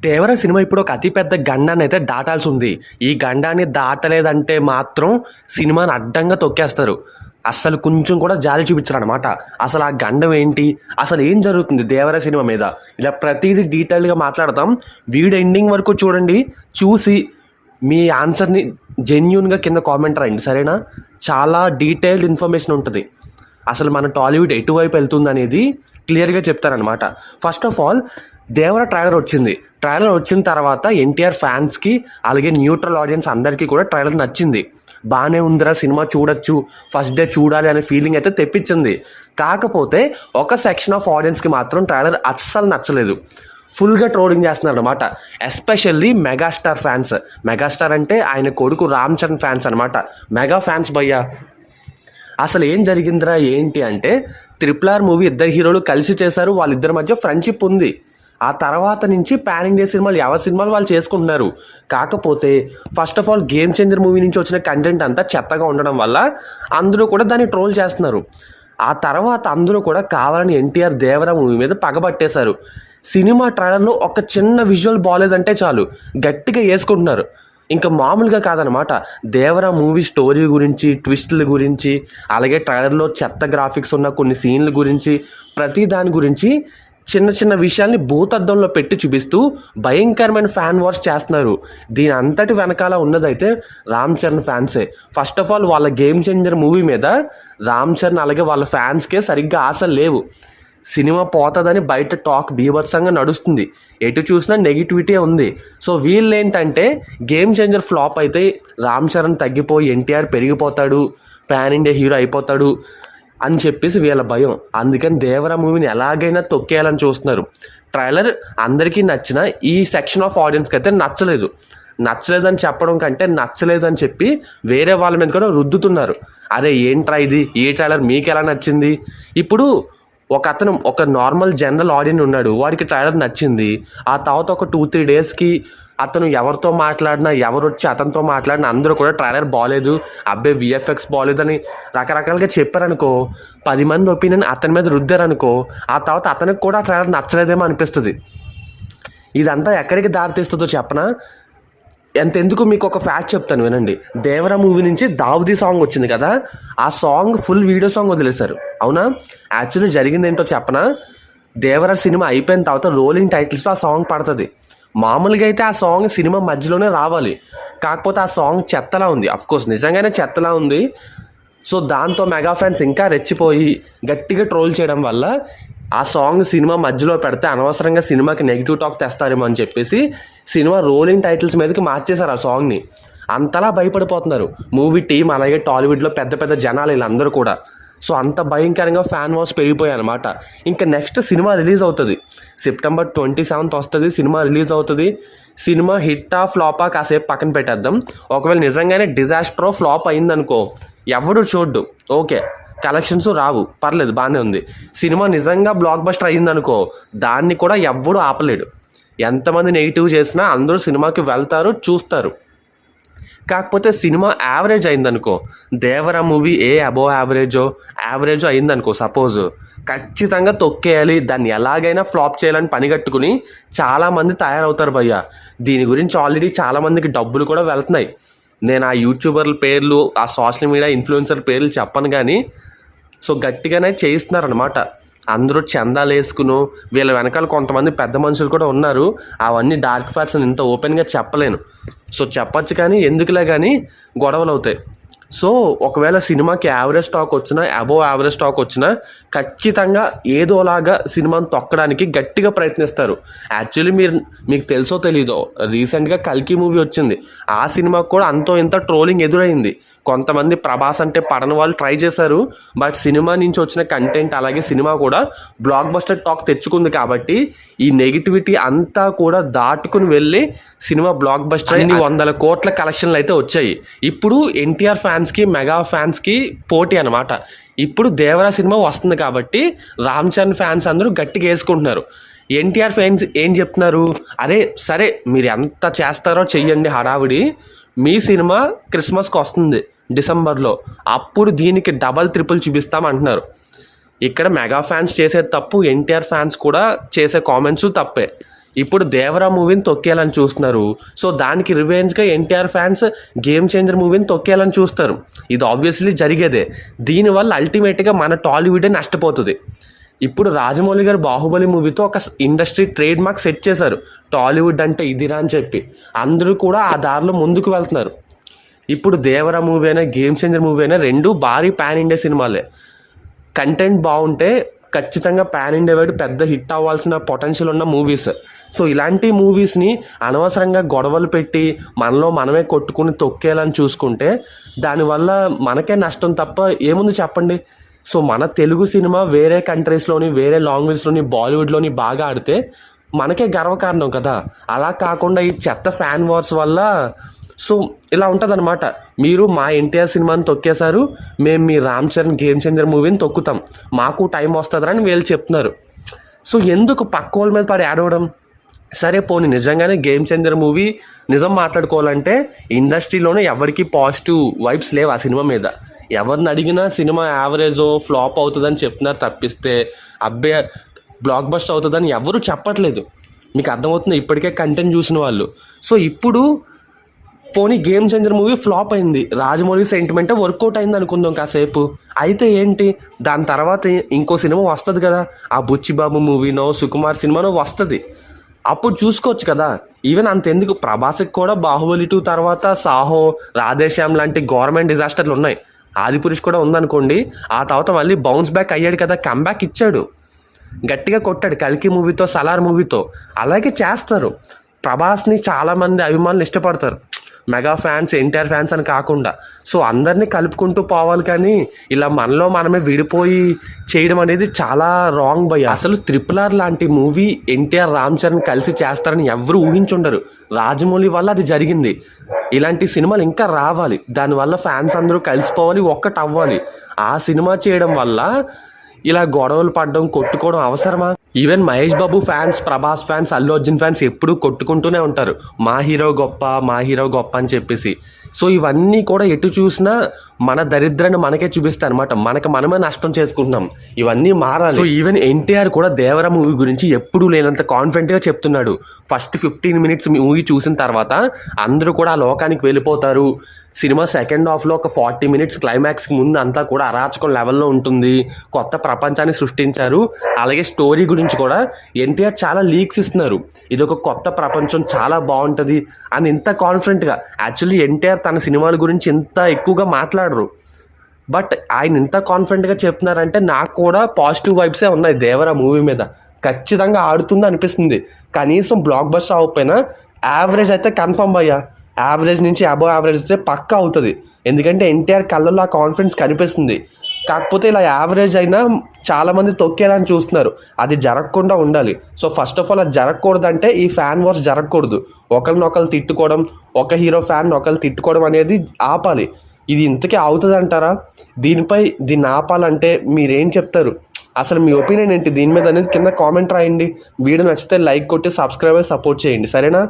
దేవర cinema ఇప్పుడు ఒక అతిపెద్ద గండాన్ని అయితే దాటాల్సి ఉంది ఈ గండాన్ని దాటలేదంటే మాత్రం సినిమాని అడ్డంగా తొక్కేస్తారు. అస్సలు కొంచెం కూడా జాలి చూపించరు అనమాట అసలు ఆ గండం ఏంటి? అసలు ఏం జరుగుతుంది దేవర సినిమా మీద? ఇలా ప్రతిదీ డీటెయిల్గా మాట్లాడతాం. వీడియో ఎండింగ్ వరకు చూడండి. చూసి మీ ఆన్సర్ని జెన్యున్గా కింద కామెంట్ రాయండి. సరేనా? చాలా డీటెయిల్డ్ ఇన్ఫర్మేషన్ ఉంటుంది. అసలు మన టాలీవుడ్ ఎటువైపు వెళ్తుంది అనేది క్లియర్గా చెప్తారనమాట first of all Devara trailer వచ్చింది. ట్రైలర్ వచ్చిన తర్వాత ఎన్టీఆర్ ఫ్యాన్స్కి అలాగే న్యూట్రల్ ఆడియన్స్ అందరికీ కూడా ట్రైలర్ నచ్చింది. బాగానే ఉందిరా సినిమా చూడొచ్చు ఫస్ట్ డే చూడాలి అనే ఫీలింగ్ అయితే తెప్పించింది. కాకపోతే ఒక సెక్షన్ ఆఫ్ ఆడియన్స్కి మాత్రం ట్రైలర్ అస్సలు నచ్చలేదు. ఫుల్గా ట్రోలింగ్ చేస్తున్నారు అనమాట ఎస్పెషల్లీ మెగాస్టార్ ఫ్యాన్స్. మెగాస్టార్ అంటే ఆయన కొడుకు రామ్ చరణ్ ఫ్యాన్స్ అనమాట మెగా ఫ్యాన్స్ భయ్యా. అసలు ఏం జరిగిందిరా ఏంటి అంటే త్రిపుల్ ఆర్ మూవీ ఇద్దరు హీరోలు కలిసి చేశారు వాళ్ళిద్దరి మధ్య ఫ్రెండ్షిప్ ఉంది. ఆ తర్వాత నుంచి పాన్ ఇండియా సినిమాలు ఎవరి సినిమాలు వాళ్ళు చేసుకుంటున్నారు. కాకపోతే first of all game changer movie నుంచి వచ్చిన కంటెంట్ అంతా చెత్తగా ఉండడం వల్ల అందరూ కూడా దాన్ని ట్రోల్ చేస్తున్నారు. ఆ తర్వాత అందరూ కూడా కావాలని ఎన్టీఆర్ దేవర మూవీ మీద పగబట్టేశారు. సినిమా ట్రైలర్లో ఒక చిన్న విజువల్ బాగాలేదంటే చాలు గట్టిగా వేసుకుంటున్నారు. ఇంకా మామూలుగా కాదనమాట దేవరా మూవీ స్టోరీ గురించి ట్విస్టుల గురించి అలాగే ట్రైలర్లో చెత్త గ్రాఫిక్స్ ఉన్న కొన్ని సీన్ల గురించి ప్రతి దాని గురించి చిన్న చిన్న విషయాల్ని భూతద్దంలో పెట్టి చూపిస్తూ భయంకరమైన ఫ్యాన్ వార్స్ చేస్తున్నారు. దీని అంతటి వెనకాల ఉన్నదైతే రామ్ చరణ్ ఫ్యాన్సే ఫస్ట్ ఆఫ్ ఆల్ వాళ్ళ గేమ్ చేంజర్ మూవీ మీద రామ్ చరణ్ అలాగే వాళ్ళ ఫ్యాన్స్కే సరిగ్గా ఆశలు లేవు. సినిమా పోతుందని బయట టాక్ బీభత్సంగా నడుస్తుంది. ఎటు చూసినా నెగిటివిటీ ఉంది. సో వీళ్ళు ఏంటంటే గేమ్ చేంజర్ ఫ్లాప్ అయితే రామ్ చరణ్ తగ్గిపోయి ఎన్టీఆర్ పెరిగిపోతాడు పాన్ ఇండియా హీరో అయిపోతాడు. అని చెప్పేసి వీళ్ళ భయం. అందుకని దేవరా మూవీని ఎలాగైనా తొక్కేయాలని చూస్తున్నారు. ట్రైలర్ అందరికీ నచ్చిన ఈ సెక్షన్ ఆఫ్ ఆడియన్స్కి అయితే నచ్చలేదు. నచ్చలేదని చెప్పడం కంటే నచ్చలేదని చెప్పి వేరే వాళ్ళ మీద కూడా రుద్దుతున్నారు. అరే ఏంట్రా ఇది? ఏ ట్రైలర్ మీకు ఎలా నచ్చింది? ఇప్పుడు ఒక అతను ఒక నార్మల్ జనరల్ ఆడియన్స్ ఉన్నాడు. వాడికి ట్రైలర్ నచ్చింది. ఆ తర్వాత ఒక టూ త్రీ డేస్కి అతను ఎవరితో మాట్లాడినా ఎవరు వచ్చి అతనితో మాట్లాడినా అందరూ కూడా ట్రైలర్ బాగాలేదు అబ్బాయి విఎఫ్ఎక్స్ బాగాలేదని రకరకాలుగా చెప్పారనుకో పది మంది ఒపీనియన్ అతని మీద రుద్దారనుకో ఆ తర్వాత అతనికి కూడా ట్రైలర్ నచ్చలేదేమో అనిపిస్తుంది. ఇదంతా ఎక్కడికి దారితీస్తుందో చెప్పనా? ఎంతెందుకు మీకు ఒక ఫ్యాక్ట్ చెప్తాను వినండి. దేవర మూవీ నుంచి దావుది సాంగ్ వచ్చింది కదా ఆ సాంగ్ ఫుల్ వీడియో సాంగ్ వదిలేశారు. అవునా? యాక్చువల్లీ జరిగింది ఏంటో చెప్పనా? దేవర సినిమా అయిపోయిన తర్వాత రోలింగ్ టైటిల్స్లో ఆ సాంగ్ పడుతుంది. మామూలుగా అయితే ఆ సాంగ్ సినిమా మధ్యలోనే రావాలి. కాకపోతే ఆ సాంగ్ చెత్తలా ఉంది. కోర్స్ నిజంగానే చెత్తలా ఉంది. సో దాంతో మెగా ఫ్యాన్స్ ఇంకా రెచ్చిపోయి గట్టిగా ట్రోల్ చేయడం వల్ల ఆ సాంగ్ సినిమా మధ్యలో పెడితే అనవసరంగా సినిమాకి నెగిటివ్ టాక్ తెస్తారేమో అని చెప్పేసి సినిమా రోలింగ్ టైటిల్స్ మీదకి మార్చేశారు ఆ సాంగ్ని అంతలా భయపడిపోతున్నారు. మూవీ టీం అలాగే టాలీవుడ్లో పెద్ద పెద్ద జనాలు వీళ్ళందరూ కూడా. సో అంత భయంకరంగా ఫ్యాన్ వాస్ పెరిగిపోయాయి అనమాట ఇంకా నెక్స్ట్ సినిమా రిలీజ్ అవుతుంది. సెప్టెంబర్ ట్వంటీ సెవెంత్ వస్తుంది సినిమా రిలీజ్ అవుతుంది. సినిమా హిట్టా ఫ్లాపా కాసేపు పక్కన పెట్టేద్దాం. ఒకవేళ నిజంగానే డిజాస్టర్ ఫ్లాప్ అయిందనుకో ఎవడు చూడ్డు? ఓకే కలెక్షన్స్ రావు పర్లేదు బాగానే ఉంది. సినిమా నిజంగా బ్లాక్ బస్టర్ అయిందనుకో దాన్ని కూడా ఎవ్వడు ఆపలేడు. ఎంతమంది నెగిటివ్ చేసినా అందరూ సినిమాకి వెళ్తారు చూస్తారు. కాకపోతే సినిమా యావరేజ్ అయిందనుకో. దేవర మూవీ ఏ అబోవ్ యావరేజో యావరేజో అయిందనుకో సపోజ్. ఖచ్చితంగా తొక్కేయాలి దాన్ని ఎలాగైనా ఫ్లాప్ చేయాలని పనిగట్టుకుని చాలామంది తయారవుతారు భయ్య. దీని గురించి ఆల్రెడీ చాలామందికి డబ్బులు కూడా వెళ్తున్నాయి. నేను ఆ యూట్యూబర్ల పేర్లు ఆ సోషల్ మీడియా ఇన్ఫ్లుయెన్సర్ పేర్లు చెప్పను కానీ సో గట్టిగానే చేయిస్తున్నారనమాట అందరూ చందాలు వేసుకును వీళ్ళ వెనకాల కొంతమంది పెద్ద మనుషులు కూడా ఉన్నారు. అవన్నీ డార్క్ ఫ్యాట్స్ ఇంత ఓపెన్గా చెప్పలేను. సో చెప్పచ్చు కానీ ఎందుకులే కానీ గొడవలు అవుతాయి సో ఒకవేళ సినిమాకి యావరేజ్ స్టాక్ వచ్చినా అబోవ్ యావరేజ్ స్టాక్ వచ్చినా ఖచ్చితంగా ఏదోలాగా సినిమాను తొక్కడానికి గట్టిగా ప్రయత్నిస్తారు. యాక్చువల్లీ మీరు మీకు తెలుసో తెలీదో రీసెంట్గా కల్కి మూవీ వచ్చింది. ఆ సినిమాకు కూడా అంతో ఇంత ట్రోలింగ్ ఎదురైంది. కొంతమంది ప్రభాస్ అంటే పడని వాళ్ళు ట్రై చేశారు బట్ సినిమా నుంచి వచ్చిన కంటెంట్ అలాగే సినిమా కూడా బ్లాక్ బస్టర్ టాక్ తెచ్చుకుంది కాబట్టి ఈ నెగిటివిటీ అంతా కూడా దాటుకుని వెళ్ళి సినిమా బ్లాక్ బస్టర్ అన్ని వందల కోట్ల కలెక్షన్లు అయితే వచ్చాయి. ఇప్పుడు ఎన్టీఆర్ ఫ్యాన్స్కి మెగా ఫ్యాన్స్కి పోటీ అనమాట ఇప్పుడు దేవరా సినిమా వస్తుంది కాబట్టి రామ్ చరణ్ ఫ్యాన్స్ అందరూ గట్టిగా వేసుకుంటున్నారు. ఎన్టీఆర్ ఫ్యాన్స్ ఏం చెప్తున్నారు? అరే సరే మీరు ఎంత చేస్తారో చెయ్యండి హడావిడి. మీ సినిమా క్రిస్మస్కి వస్తుంది డిసెంబర్లో. అప్పుడు దీనికి డబల్ ట్రిపుల్ చూపిస్తాం అంటున్నారు. ఇక్కడ మెగా ఫ్యాన్స్ చేసే తప్పు ఎన్టీఆర్ ఫ్యాన్స్ కూడా చేసే కామెంట్స్ తప్పే. ఇప్పుడు దేవరా మూవీని తొక్కేయాలని చూస్తున్నారు. సో దానికి రివెంజ్గా ఎన్టీఆర్ ఫ్యాన్స్ గేమ్ చేంజర్ మూవీని తొక్కేయాలని చూస్తారు. ఇది ఆబ్వియస్లీ జరిగేదే. దీనివల్ల అల్టిమేట్గా మన టాలీవుడే నష్టపోతుంది. ఇప్పుడు రాజమౌళి గారు బాహుబలి మూవీతో ఒక ఇండస్ట్రీ ట్రేడ్ మార్క్ సెట్ చేశారు. టాలీవుడ్ అంటే ఇదిరా అని చెప్పి. అందరూ కూడా ఆ దారిలో ముందుకు వెళ్తున్నారు. ఇప్పుడు దేవరా మూవీ అయినా గేమ్ చేంజర్ మూవీ అయినా రెండు భారీ పాన్ ఇండియా సినిమాలే. కంటెంట్ బాగుంటే ఖచ్చితంగా పాన్ ఇండియా వైడ్ పెద్ద హిట్ అవ్వాల్సిన పొటెన్షియల్ ఉన్న మూవీస్ సో ఇలాంటి మూవీస్ని అనవసరంగా గొడవలు పెట్టి మనలో మనమే కొట్టుకుని తొక్కేయాలని చూసుకుంటే దానివల్ల మనకే నష్టం తప్ప ఏముంది చెప్పండి? సో మన తెలుగు సినిమా వేరే కంట్రీస్లోని వేరే లాంగ్వేజ్లోని బాలీవుడ్లోని బాగా ఆడితే మనకే గర్వకారణం కదా. అలా కాకుండా ఈ చెత్త ఫ్యాన్ వార్స్ వల్ల సో ఇలా ఉంటుందన్నమాట. మీరు మా ఎన్టీఆర్ సినిమాని తొక్కేశారు మేము మీ రామ్ చరణ్ గేమ్ చేంజర్ మూవీని తొక్కుతాం. మాకు టైం వస్తుందని వీళ్ళు చెప్తున్నారు. సో ఎందుకు పక్క వాళ్ళ మీద పడి ఆడవడం సరే పోనీ నిజంగానే గేమ్ చేంజర్ మూవీ నిజం మాట్లాడుకోవాలంటే ఇండస్ట్రీలోనే ఎవరికి పాజిటివ్ వైబ్స్ లేవు ఆ సినిమా మీద. ఎవరిని అడిగినా సినిమా యావరేజో ఫ్లాప్ అవుతుందని చెప్తున్నారు తప్పిస్తే అబ్బే బ్లాక్ బస్ట్ అవుతుందని ఎవరు చెప్పట్లేదు. మీకు అర్థమవుతుంది? ఇప్పటికే కంటెంట్ చూసిన వాళ్ళు. సో ఇప్పుడు పోనీ గేమ్ చేంజర్ మూవీ ఫ్లాప్ అయింది. రాజమౌళి సెంటిమెంట్ వర్కౌట్ అయింది అనుకుందాం కాసేపు. అయితే ఏంటి? దాని తర్వాత ఇంకో సినిమా వస్తుంది కదా. ఆ బుచ్చిబాబు మూవీనో సుకుమార్ సినిమానో వస్తుంది. అప్పుడు చూసుకోవచ్చు కదా. ఈవెన్ అంతెందుకు? ప్రభాస్కి కూడా బాహుబలి టూ తర్వాత సాహో రాధేశ్యామ్ లాంటి గవర్నమెంట్ డిజాస్టర్లు ఉన్నాయి. ఆదిపురుష్ కూడా ఉందనుకోండి. ఆ తర్వాత మళ్ళీ బౌన్స్ బ్యాక్ అయ్యాడు కదా. కమ్బ్యాక్ ఇచ్చాడు. గట్టిగా కొట్టాడు కల్కి మూవీతో సలార్ మూవీతో అలాగే చేస్తారు. ప్రభాస్ని చాలామంది అభిమానులు ఇష్టపడతారు. మెగా ఫ్యాన్స్ ఎన్టీఆర్ ఫ్యాన్స్ అని కాకుండా. సో అందరినీ కలుపుకుంటూ పోవాలి కానీ ఇలా మనలో మనమే విడిపోయి చేయడం అనేది చాలా రాంగ్ భయ అసలు త్రిపుల్ ఆర్ లాంటి మూవీ ఎన్టీఆర్ రామ్ చరణ్ కలిసి చేస్తారని ఎవరు ఊహించుండరు. రాజమౌళి వల్ల అది జరిగింది. ఇలాంటి సినిమాలు ఇంకా రావాలి. దానివల్ల ఫ్యాన్స్ అందరూ కలిసిపోవాలి ఒక్కటి అవ్వాలి ఆ సినిమా చేయడం వల్ల ఇలా గొడవలు పడడం కొట్టుకోవడం అవసరమా? Even Mahesh Babu fans Prabhas fans Allu Arjun fans ఎప్పుడూ కొట్టుకుంటూనే ఉంటారు. మా హీరో గొప్ప మా హీరో గొప్ప అని చెప్పేసి. సో ఇవన్నీ కూడా ఎటు చూసినా మన దరిద్రాన్ని మనకే చూపిస్తాయి అనమాట మనకి మనమే నష్టం చేసుకుంటున్నాం. ఇవన్నీ మారాలి. సో ఈవెన్ ఎన్టీఆర్ కూడా దేవర మూవీ గురించి ఎప్పుడూ లేనంత కాన్ఫిడెంట్గా చెప్తున్నాడు. ఫస్ట్ ఫిఫ్టీన్ మినిట్స్ మూవీ చూసిన తర్వాత అందరూ కూడా ఆ లోకానికి వెళ్ళిపోతారు. సినిమా సెకండ్ హాఫ్లో ఒక ఫార్టీ మినిట్స్ క్లైమాక్స్కి ముందు అంతా కూడా అరాచకం లెవెల్లో ఉంటుంది. కొత్త ప్రపంచాన్ని సృష్టించారు. అలాగే స్టోరీ గురించి కూడా ఎన్టీఆర్ చాలా లీక్స్ ఇస్తున్నారు. ఇది ఒక కొత్త ప్రపంచం చాలా బాగుంటుంది అని ఇంత కాన్ఫిడెంట్గా. యాక్చువల్లీ ఎన్టీఆర్ తన సినిమాల గురించి ఇంత ఎక్కువగా మాట్లాడరు. బట్ ఆయన ఇంత కాన్ఫిడెంట్గా చెప్తున్నారంటే నాకు కూడా పాజిటివ్ వైబ్సే ఉన్నాయి దేవరా మూవీ మీద. ఖచ్చితంగా ఆడుతుంది అనిపిస్తుంది. కనీసం బ్లాక్ బస్టర్ అవ్వకపోయినా యావరేజ్ అయితే కన్ఫర్మ్ అయ్యా. యావరేజ్ నుంచి అబవ్ యావరేజ్ అయితే పక్కా అవుతుంది. ఎందుకంటే ఎన్టీఆర్ కళ్ళల్లో ఆ కాన్ఫిడెన్స్ కనిపిస్తుంది. కాకపోతే ఇలా యావరేజ్ అయినా చాలామంది తొక్కేయాలని చూస్తున్నారు. అది జరగకుండా ఉండాలి. సో ఫస్ట్ ఆఫ్ ఆల్ అది జరగకూడదంటే ఈ ఫ్యాన్ వార్స్ జరగకూడదు. ఒకరినొకరు తిట్టుకోవడం ఒక హీరో ఫ్యాన్ ఒకరు తిట్టుకోవడం అనేది ఆపాలి. ఇది ఇంతకీ అవుతుంది అంటారా దీనిపై దీన్ని ఆపాలంటే మీరేం చెప్తారు? అసలు మీ ఒపీనియన్ ఏంటి? దీని మీద అనేది కింద కామెంట్ రాయండి. వీడియో నచ్చితే లైక్ కొట్టి సబ్స్క్రైబ్ సపోర్ట్ చేయండి. సరేనా?